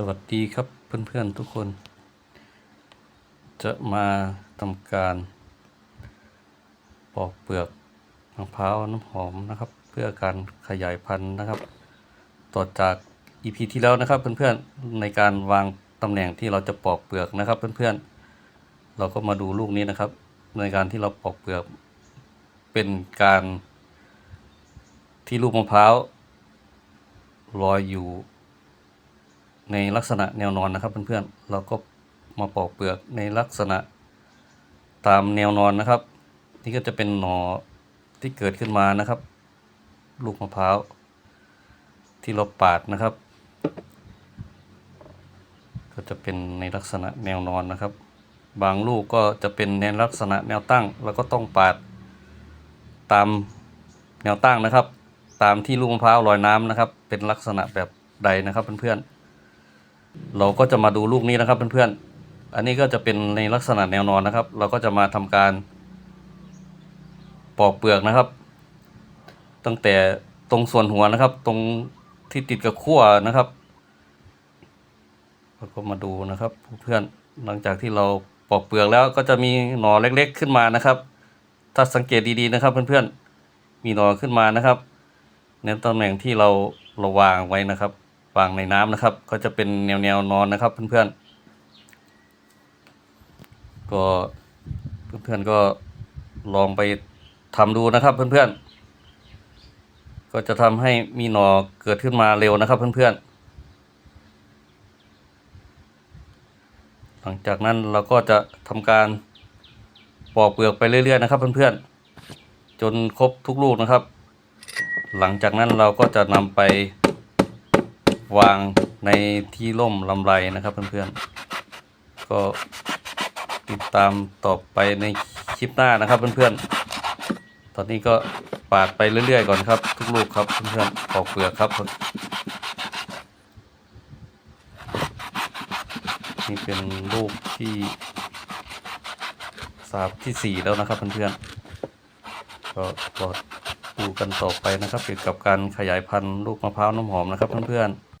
สวัสดีครับเพื่อนๆทุกคน จะมาทำการ ปอกเปลือกมะพร้าวน้ำหอมนะครับ เพื่อการขยายพันธุ์นะครับ ต่อจาก EP ที่แล้วนะครับ เพื่อนๆในการวางตำแหน่งที่เราจะปอกเปลือกนะครับ เพื่อนๆเราก็มาดูลูกนี้นะครับ ในการที่เราปอกเปลือก เป็นการที่ลูกมะพร้าวลอยอยู่ ในลักษณะแนวนอนนะครับเพื่อนๆเราก็มาปอกเปลือกในลักษณะตามแนวนอนนะครับ นี่ก็จะเป็นหนอที่เกิดขึ้นมานะครับ ลูกมะพร้าวที่เราปาดนะครับ ก็จะเป็นในลักษณะแนวนอนนะครับ บางลูกก็จะเป็นในลักษณะแนวตั้ง แล้วก็ต้องปาดตามแนวตั้งนะครับ ตามที่ลูกมะพร้าวลอยน้ำนะครับ เป็นลักษณะแบบใดนะครับเพื่อนๆ เราก็จะมาดูลูกนี้นะครับเพื่อนๆ อันนี้ก็จะเป็นในลักษณะแนวนอนนะครับ เราก็จะมาทำการปอกเปลือกนะครับ ตั้งแต่ตรงส่วนหัวนะครับ ตรงที่ติดกับขั้วนะครับเราก็มาดูนะครับเพื่อนหลังจากที่เราปอกเปลือกแล้วก็จะมีหน่อเล็กๆขึ้นมานะครับ ถ้าสังเกตดีๆนะครับเพื่อนๆ มีหน่อขึ้นมานะครับในตำแหน่งที่เราเราวางไว้นะครับ วางในน้ำนะครับ ก็จะเป็นแนวแนวนอนนะครับ เพื่อนๆ ก็เพื่อนๆก็ลองไปทำดูนะครับ เพื่อนๆ ก็จะทำให้มีหน่อเกิดขึ้นมาเร็วนะครับ เพื่อนๆ หลังจากนั้นเราก็จะทำการปอกเปลือกไปเรื่อยๆนะครับ เพื่อนๆ จนครบทุกลูกนะครับ หลังจากนั้นเราก็จะนำไป วางในที่ร่มลำไรนะครับเพื่อนๆ ก็ติดตามต่อไปในคลิปหน้านะครับเพื่อนๆ ตอนนี้ก็ปาดไปเรื่อยๆก่อนครับ ทุกลูกครับเพื่อนๆปอกเปลือกครับ นี่เป็นลูกที่สามที่สี่แล้วนะครับเพื่อนๆ ก็รอดูกันต่อไปนะครับเกี่ยวกับการขยายพันธุ์ลูกมะพร้าวน้ำหอมนะครับเพื่อนๆ